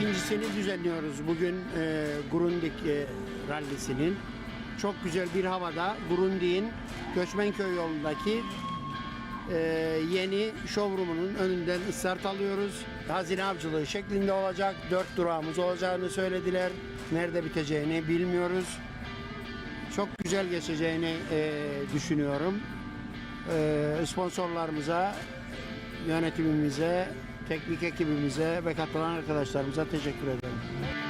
ikincisini düzenliyoruz bugün e, Grundig rallisinin. Çok güzel bir havada Grundig'in Göçmenköy yolundaki e, yeni showroom'unun önünden start alıyoruz. Hazine avcılığı şeklinde olacak. Dört durağımız olacağını söylediler. Nerede biteceğini bilmiyoruz. Çok güzel geçeceğini e, düşünüyorum. E, sponsorlarımıza, yönetimimize, teknik ekibimize ve katılan arkadaşlarımıza teşekkür ederim.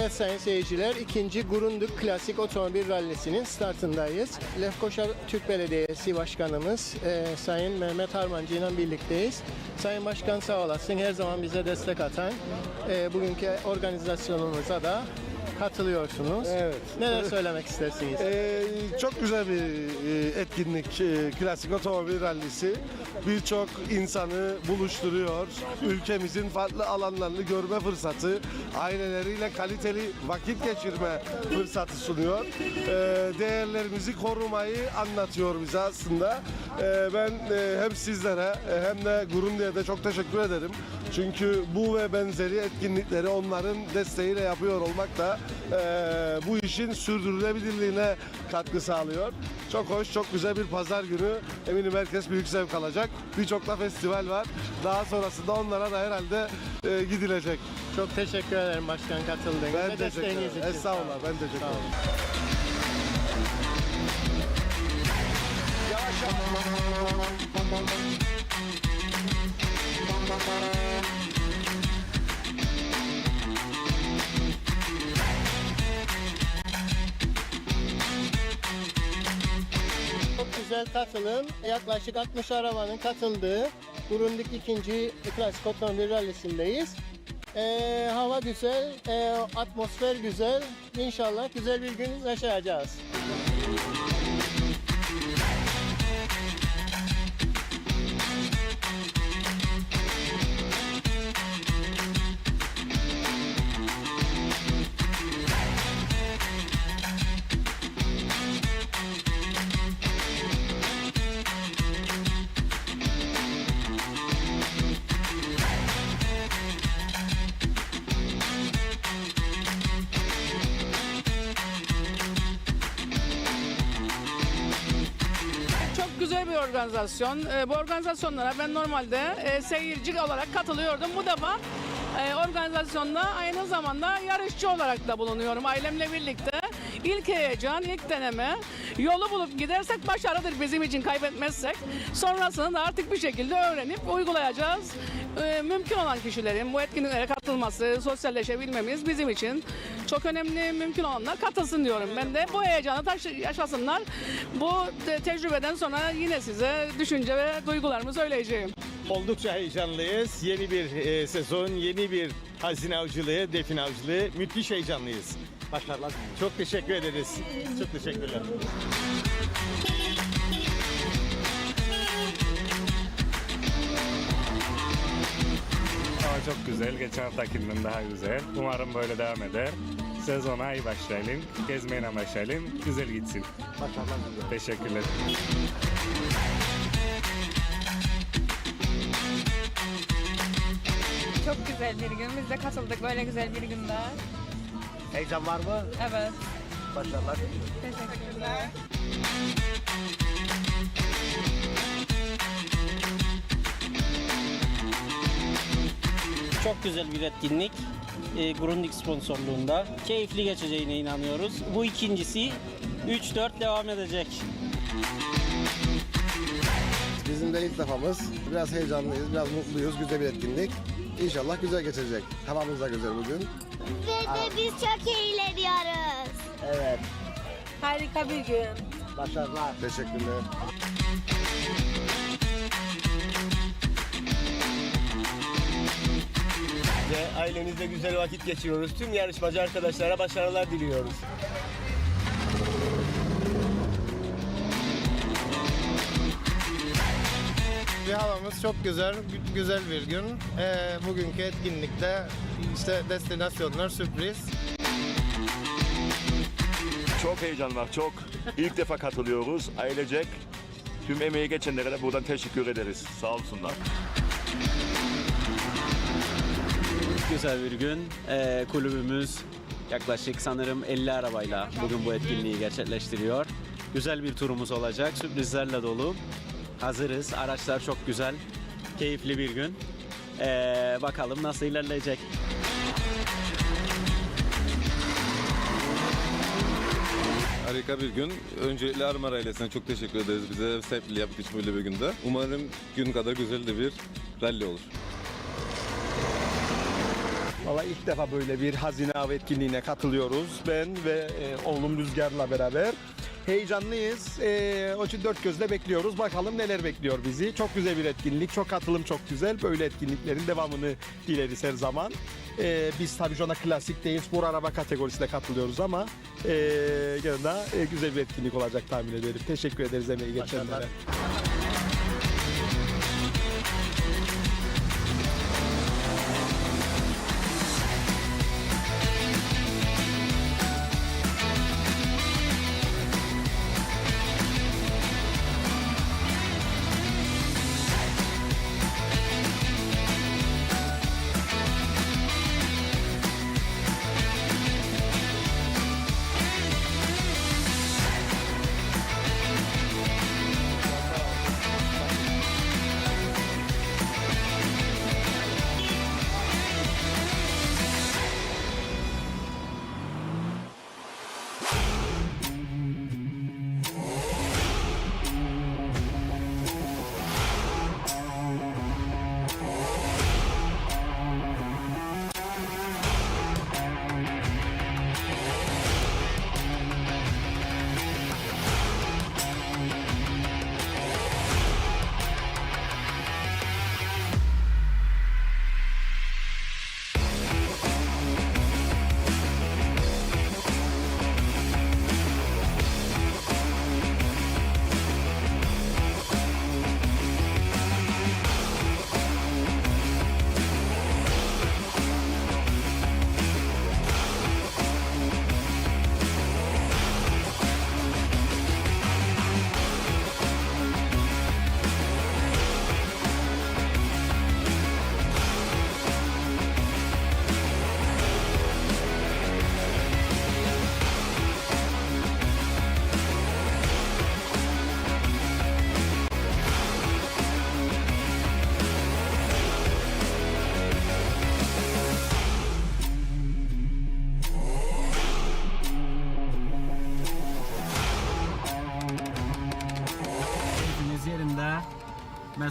Evet sayın seyirciler, ikinci Gurunduk Klasik Otomobil Rallisi'nin startındayız. Lefkoşa Türk Belediyesi Başkanımız e, Sayın Mehmet Harmancı ile birlikteyiz. Sayın Başkan sağ olasın, her zaman bize destek atan e, bugünkü organizasyonumuza da katılıyorsunuz. Evet. Neler söylemek istersiniz? Ee, çok güzel bir e, etkinlik, e, klasik otomobil rallisi. Birçok insanı buluşturuyor. Ülkemizin farklı alanlarını görme fırsatı, aileleriyle kaliteli vakit geçirme fırsatı sunuyor. Ee, değerlerimizi korumayı anlatıyor bize aslında. Ee, ben e, hem sizlere e, hem de Gurundi'ye de çok teşekkür ederim. Çünkü bu ve benzeri etkinlikleri onların desteğiyle yapıyor olmak da e, bu işin sürdürülebilirliğine katkı sağlıyor. Çok hoş, çok güzel bir pazar günü. Eminim herkes büyük zevk alacak. Birçok da festival var. Daha sonrasında onlara da herhalde e, gidilecek. Çok teşekkür ederim başkan katıldığınız Ben ve teşekkür desteğiniz ederim. için. Estağfurullah, ben teşekkür Sağ olun. ederim. Çok güzel katılım. Yaklaşık 60 arabanın katıldığı Burundik ikinci Klasik Otomobil Rally'sindeyiz. Ee, hava güzel, ee, atmosfer güzel. İnşallah güzel bir gün yaşayacağız. Organizasyon. Ee, Bu organizasyonlara ben normalde e, seyirci olarak katılıyordum. Bu defa e, organizasyonda aynı zamanda yarışçı olarak da bulunuyorum ailemle birlikte. İlk heyecan, ilk deneme. Yolu bulup gidersek başarıdır bizim için kaybetmezsek. Sonrasını da artık bir şekilde öğrenip uygulayacağız. Ee, Mümkün olan kişilerin bu etkinliklere katılması, sosyalleşebilmemiz bizim için çok önemli. Mümkün olanlar katılsın diyorum. Ben de bu heyecanı yaşasınlar. Bu te- tecrübeden sonra yine size düşünce ve duygularımı söyleyeceğim. Oldukça heyecanlıyız. Yeni bir e, sezon, yeni bir hazine avcılığı, define avcılığı. Müthiş heyecanlıyız. Başarılar. Çok teşekkür ederiz. Çok teşekkürler. Hava çok güzel. Geçen haftakinden daha güzel. Umarım böyle devam eder. Sezona iyi başlayalım. Gezmeye başlayalım. Güzel gitsin. Başarılar Teşekkürler. Çok güzel bir gün. Biz de katıldık böyle güzel bir günde. Heyecan var mı? Evet. Başarılar. Teşekkürler. Çok güzel bir etkinlik. E, Grundig sponsorluğunda. Keyifli geçeceğine inanıyoruz. Bu ikincisi 3-4 devam edecek. Bizim de ilk defamız. Biraz heyecanlıyız, biraz mutluyuz. Güzel bir etkinlik. İnşallah güzel geçecek. Havamız da güzel bugün. Ve de biz çok eğleniyoruz. Evet. Harika bir gün. Başarılar. Teşekkürler. Ve ailemizle güzel vakit geçiriyoruz. Tüm yarışmacı arkadaşlara başarılar diliyoruz. Havamız çok güzel, gü- güzel bir gün. Ee, bugünkü etkinlikte işte destinasyonlar sürpriz. Çok heyecan var, çok. İlk defa katılıyoruz, ailecek. Tüm emeği geçenlere de buradan teşekkür ederiz. Sağ olsunlar. güzel bir gün. Ee, kulübümüz yaklaşık sanırım 50 arabayla bugün bu etkinliği gerçekleştiriyor. Güzel bir turumuz olacak. Sürprizlerle dolu. Hazırız. Araçlar çok güzel. Keyifli bir gün. Ee, bakalım nasıl ilerleyecek. Harika bir gün. Öncelikle Armar ailesine çok teşekkür ederiz. Bize sahipliği yaptığı için böyle bir günde. Umarım gün kadar güzel de bir rally olur. Valla ilk defa böyle bir hazine av etkinliğine katılıyoruz. Ben ve e, oğlum Rüzgar'la beraber. Heyecanlıyız. E, o için dört gözle bekliyoruz. Bakalım neler bekliyor bizi. Çok güzel bir etkinlik. Çok katılım çok güzel. Böyle etkinliklerin devamını dileriz her zaman. E, biz tabii şu klasik değil spor araba kategorisine katılıyoruz ama e, gene e, güzel bir etkinlik olacak tahmin ederim. Teşekkür ederiz emeği geçenlere. Keyfimiz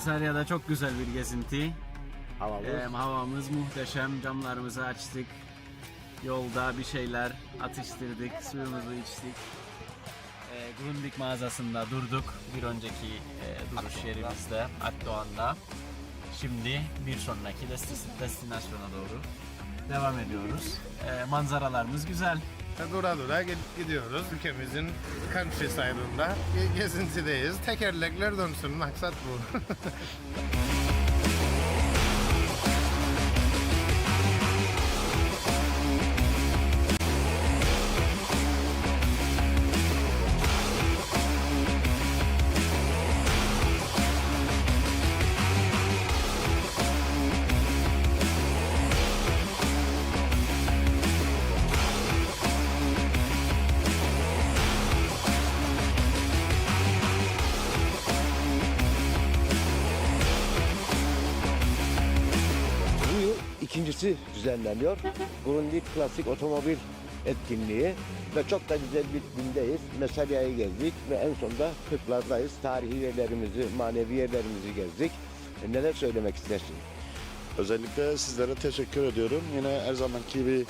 Mesarya'da çok güzel bir gezinti. Havamız. Ee, havamız muhteşem. Camlarımızı açtık. Yolda bir şeyler atıştırdık. Suyumuzu içtik. Ee, Grundig mağazasında durduk. Bir önceki e, duruş yerimizde Akdoğan'da. Şimdi bir sonraki desti- destinasyona doğru devam ediyoruz. Ee, manzaralarımız güzel. Dura dura gid- gidiyoruz. Ülkemizin countryside'ında ge- gezintideyiz. Tekerlekler dönsün maksat bu. ikincisi düzenleniyor. Grundig Klasik Otomobil etkinliği ve çok da güzel bir gündeyiz. Mesalya'yı gezdik ve en sonunda Kırklar'dayız. Tarihi yerlerimizi, manevi yerlerimizi gezdik. E, Neler söylemek istersin? Özellikle sizlere teşekkür ediyorum. Yine her zamanki bir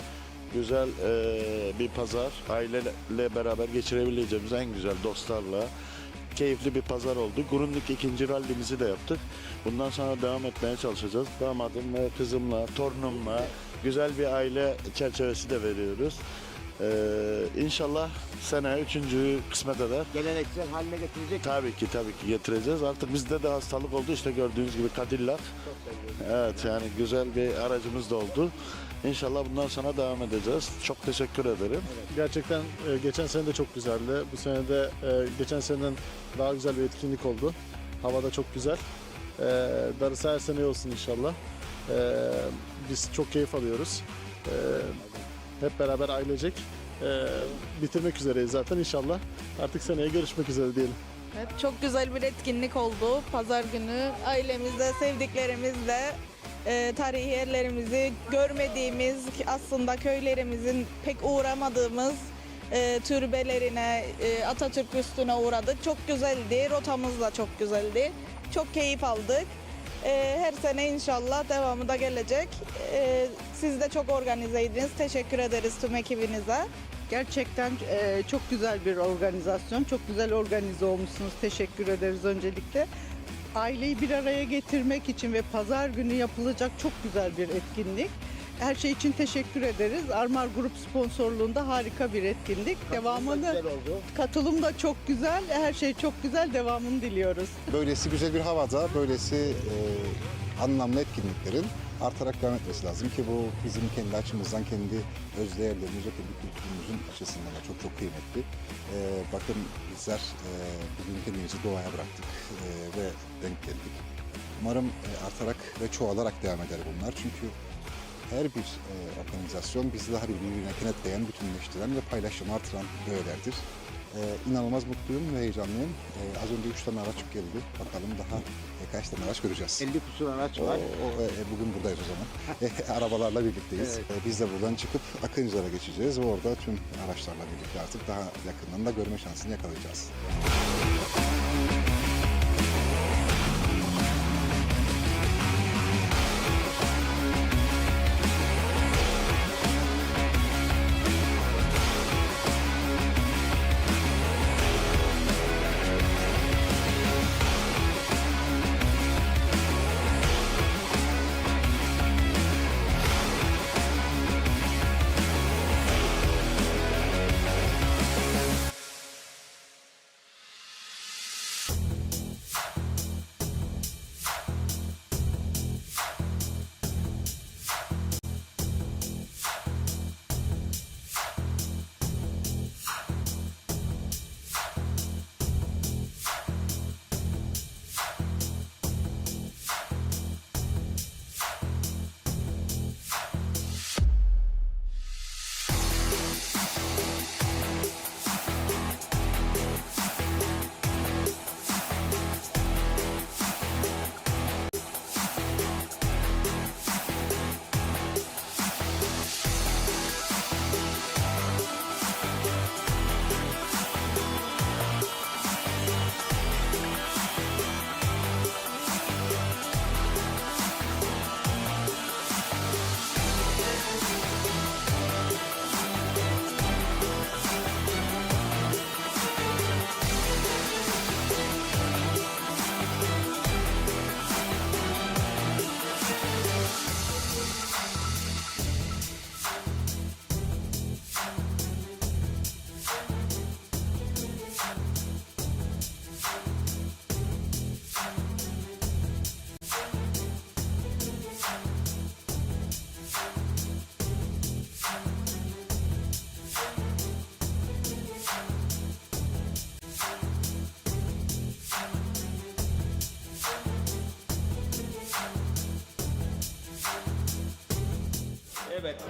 güzel e, bir pazar. Aileyle beraber geçirebileceğimiz en güzel dostlarla keyifli bir pazar oldu. Grundig ikinci rallimizi de yaptık. Bundan sonra devam etmeye çalışacağız. Damadım ve kızımla, torunumla güzel bir aile çerçevesi de veriyoruz. Ee, inşallah sene üçüncü kısmet eder. Geleneksel haline getirecek Tabii ki tabii ki getireceğiz. Artık bizde de hastalık oldu işte gördüğünüz gibi Cadillac. Evet yani güzel bir aracımız da oldu. İnşallah bundan sonra devam edeceğiz. Çok teşekkür ederim. Gerçekten e, geçen sene de çok güzeldi. Bu sene de e, geçen seneden daha güzel bir etkinlik oldu. Hava da çok güzel. E, darısı her sene olsun inşallah. E, biz çok keyif alıyoruz. E, hep beraber ailecek e, bitirmek üzereyiz zaten inşallah. Artık seneye görüşmek üzere diyelim. Evet, çok güzel bir etkinlik oldu. Pazar günü ailemizle, sevdiklerimizle e, tarihi yerlerimizi görmediğimiz, aslında köylerimizin pek uğramadığımız e, türbelerine, e, Atatürk üstüne uğradık. Çok güzeldi, rotamız da çok güzeldi. Çok keyif aldık. E, her sene inşallah devamı da gelecek. E, siz de çok organizeydiniz. Teşekkür ederiz tüm ekibinize. Gerçekten e, çok güzel bir organizasyon. Çok güzel organize olmuşsunuz. Teşekkür ederiz öncelikle. Aileyi bir araya getirmek için ve pazar günü yapılacak çok güzel bir etkinlik. Her şey için teşekkür ederiz. Armar Grup sponsorluğunda harika bir etkinlik. Devamını güzel oldu. katılım da çok güzel. Her şey çok güzel. Devamını diliyoruz. Böylesi güzel bir havada, böylesi e, anlamlı etkinliklerin artarak devam etmesi lazım ki bu bizim kendi açımızdan, kendi öz değerlerimiz ve kendi kültürümüzün açısından da çok çok kıymetli. E, bakın bizler e, bugün kendimizi doğaya bıraktık e, ve denk geldik. Umarım e, artarak ve çoğalarak devam eder bunlar çünkü her bir e, organizasyon bizi daha bir birbirine kenetleyen, bütünleştiren ve paylaşımı artıran öğelerdir. E, inanılmaz mutluyum ve heyecanlıyım. E, az önce üç tane araç geldi. Bakalım daha e, kaç tane araç göreceğiz. 50 kusur araç O, var. o- e, bugün buradayız o zaman. E, arabalarla birlikteyiz. Evet. E, biz de buradan çıkıp Akıncılar'a geçeceğiz ve orada tüm araçlarla birlikte artık daha yakından da görme şansını yakalayacağız.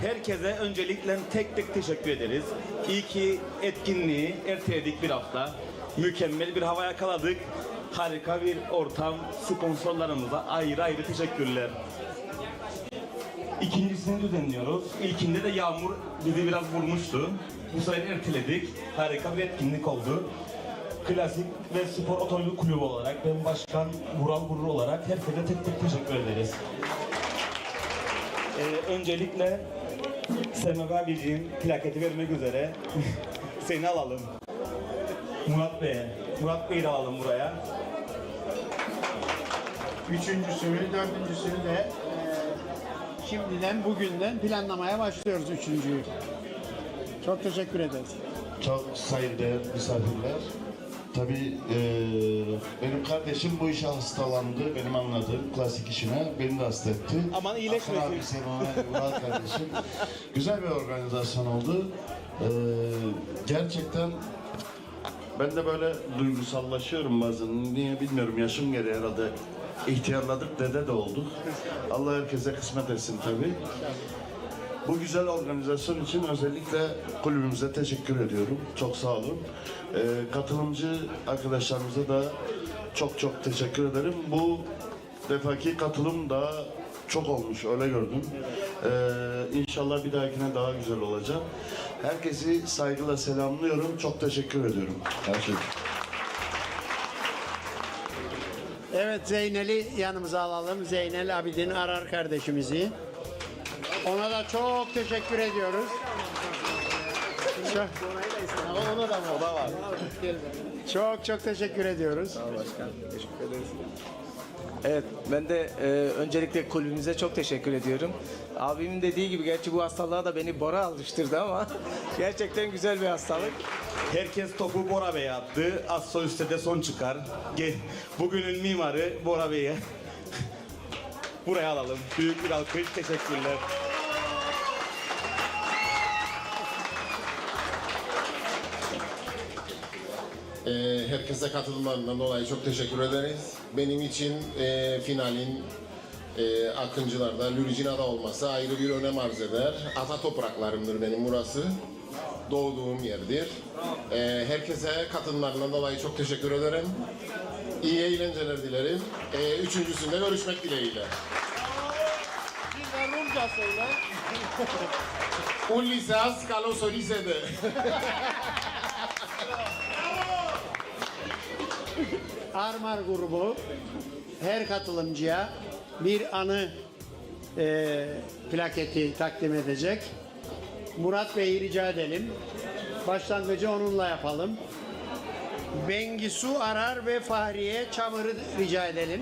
Herkese öncelikle tek tek teşekkür ederiz. İyi ki etkinliği erteledik bir hafta. Mükemmel bir hava yakaladık. Harika bir ortam. Sponsorlarımıza ayrı ayrı teşekkürler. ikincisini düzenliyoruz. İlkinde de yağmur bizi biraz vurmuştu. Bu sefer erteledik. Harika bir etkinlik oldu. Klasik ve Spor Otomobil Kulübü olarak ben Başkan Vural Gurur olarak herkese tek tek teşekkür ederiz. Ee, öncelikle Semih abiciğim plaketi vermek üzere seni alalım. Murat Bey'e. Murat Bey'i de alalım buraya. Üçüncüsünü, dördüncüsünü de e, şimdiden, bugünden planlamaya başlıyoruz üçüncüyü. Çok teşekkür ederiz. Çok saygıdeğer misafirler. Tabii eee, benim kardeşim bu işe hastalandı. Benim anladığım klasik işine. Beni de hasta etti. Aman iyileşmesin. Hasan abi, Murat kardeşim. Güzel bir organizasyon oldu. Eee, gerçekten ben de böyle duygusallaşıyorum bazen. Niye bilmiyorum. Yaşım gereği herhalde. İhtiyarladık, dede de olduk. Allah herkese kısmet etsin tabii. Bu güzel organizasyon için özellikle kulübümüze teşekkür ediyorum. Çok sağ olun. Ee, katılımcı arkadaşlarımıza da çok çok teşekkür ederim. Bu defaki katılım da çok olmuş öyle gördüm. Ee, inşallah bir dahakine daha güzel olacak. Herkesi saygıyla selamlıyorum. Çok teşekkür ediyorum. Her şey. Evet Zeynel'i yanımıza alalım. Zeynel Abidin Arar kardeşimizi. Ona da çok teşekkür ediyoruz. Çok, ona da var. O da var. Çok çok teşekkür ediyoruz. Başkan. Teşekkür ederiz. Evet, ben de e, öncelikle kulübümüze çok teşekkür ediyorum. Abimin dediği gibi gerçi bu hastalığa da beni Bora alıştırdı ama gerçekten güzel bir hastalık. Herkes topu Bora Bey'e attı. Az sol üstte de son çıkar. Gel. Bugünün mimarı Bora Bey'e. Buraya alalım. Büyük bir alkış. Teşekkürler. Ee, herkese katılımlarından dolayı çok teşekkür ederiz. Benim için e, finalin e, Akıncılar'da, Lüricina'da olması ayrı bir önem arz eder. Ata topraklarımdır benim burası. Doğduğum yerdir. Ee, herkese katılımlarından dolayı çok teşekkür ederim. İyi eğlenceler dilerim. Ee, üçüncüsünde görüşmek dileğiyle. Bir de Rumca söyle. Ulises Kalosorise'de. Armar grubu her katılımcıya bir anı e, plaketi takdim edecek. Murat Bey'i rica edelim. Başlangıcı onunla yapalım. Bengisu Arar ve Fahriye Çamır'ı rica edelim.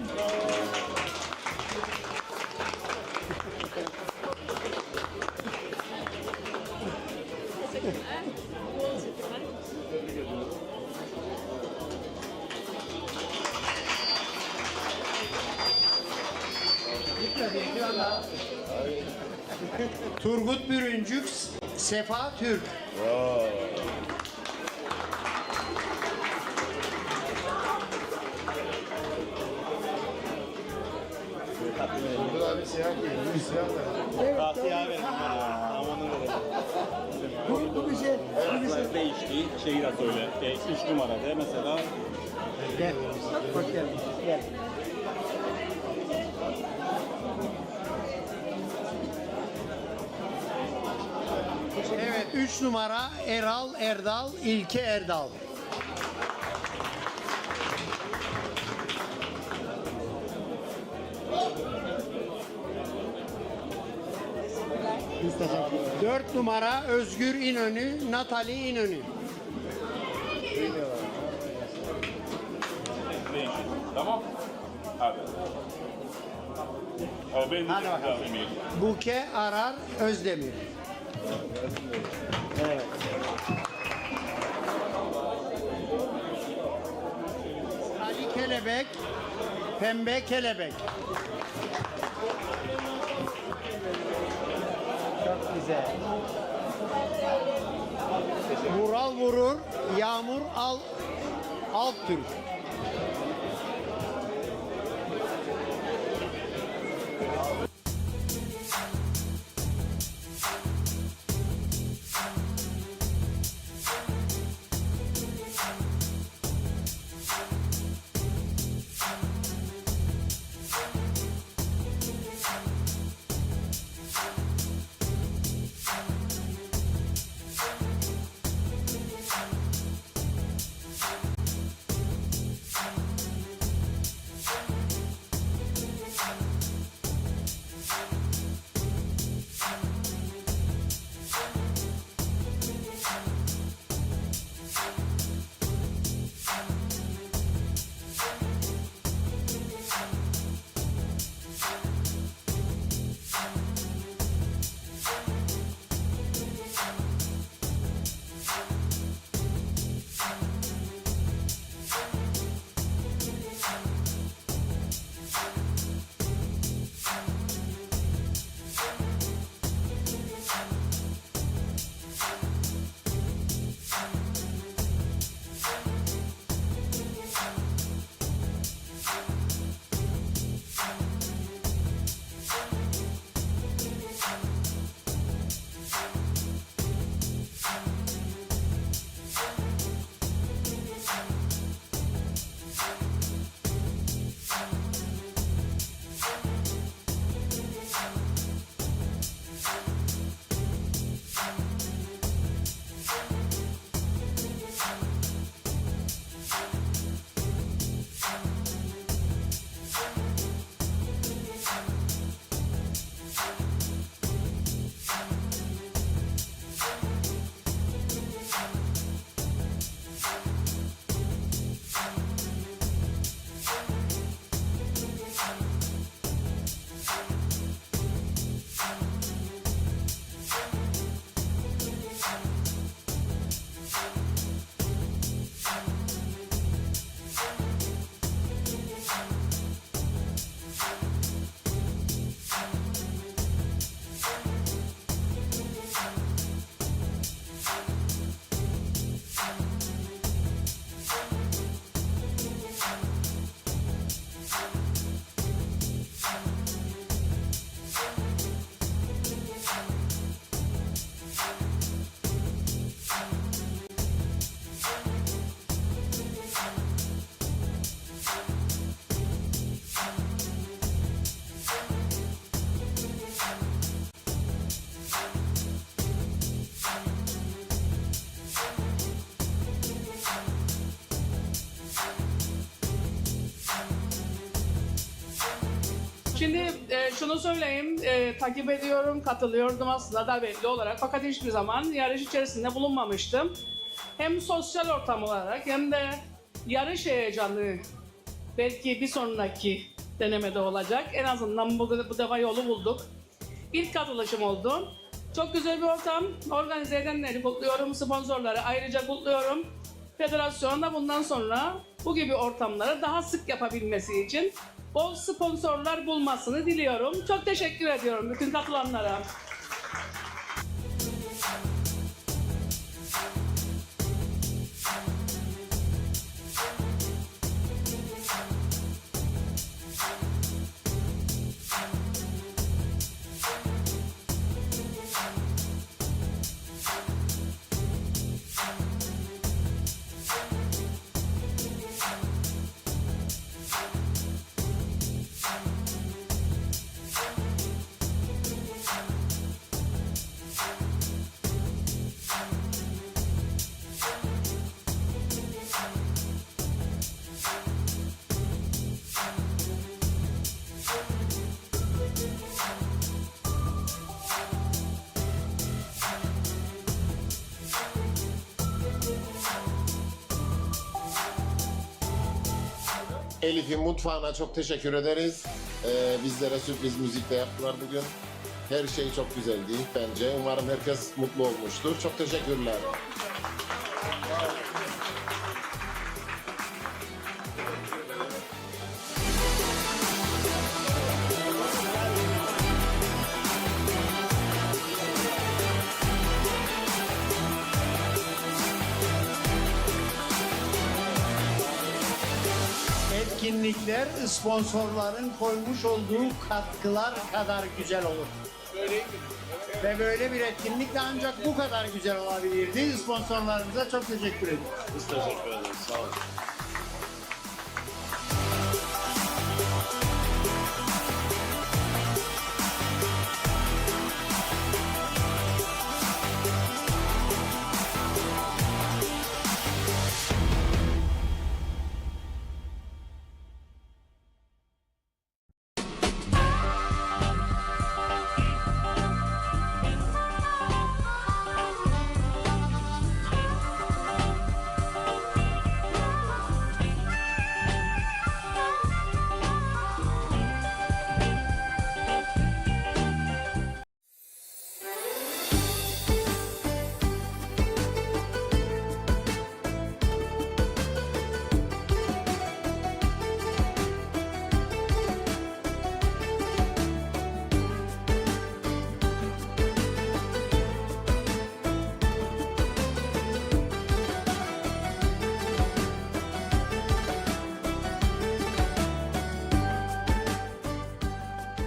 Turgut Bürüncük, Sefa Türk. Burada bir siyah giymiş, siyah da. Siyah verin. Amanı verin. Bu, bu bir şey. Bu bir şey. Değişti. Şeyi de söyle. E, üç numarada mesela. Gel. Hoş geldin. Gel. 3 numara Eral Erdal, İlke Erdal. 4 numara Özgür İnönü, Natali İnönü. Tamam. Hadi. Hadi bakalım. Buke Arar Özdemir. Ali Kelebek, Pembe Kelebek. Çok güzel. Vural Vurur, Yağmur Al Alttürk. Şimdi e, şunu söyleyeyim, e, takip ediyorum, katılıyordum aslında davetli olarak fakat hiçbir zaman yarış içerisinde bulunmamıştım. Hem sosyal ortam olarak hem de yarış heyecanı belki bir sonraki denemede olacak. En azından bu, bu defa yolu bulduk. İlk katılışım oldu. Çok güzel bir ortam. Organize edenleri kutluyorum, sponsorları ayrıca kutluyorum. Federasyon da bundan sonra bu gibi ortamları daha sık yapabilmesi için bol sponsorlar bulmasını diliyorum. Çok teşekkür ediyorum bütün katılanlara. Elif'in mutfağına çok teşekkür ederiz. Ee, bizlere sürpriz müzik de yaptılar bugün. Her şey çok güzeldi bence. Umarım herkes mutlu olmuştur. Çok teşekkürler. Etkinlikler sponsorların koymuş olduğu katkılar kadar güzel olur. Ve böyle bir etkinlik de ancak bu kadar güzel olabilirdi. Sponsorlarımıza çok teşekkür ediyoruz. Biz teşekkür ederiz.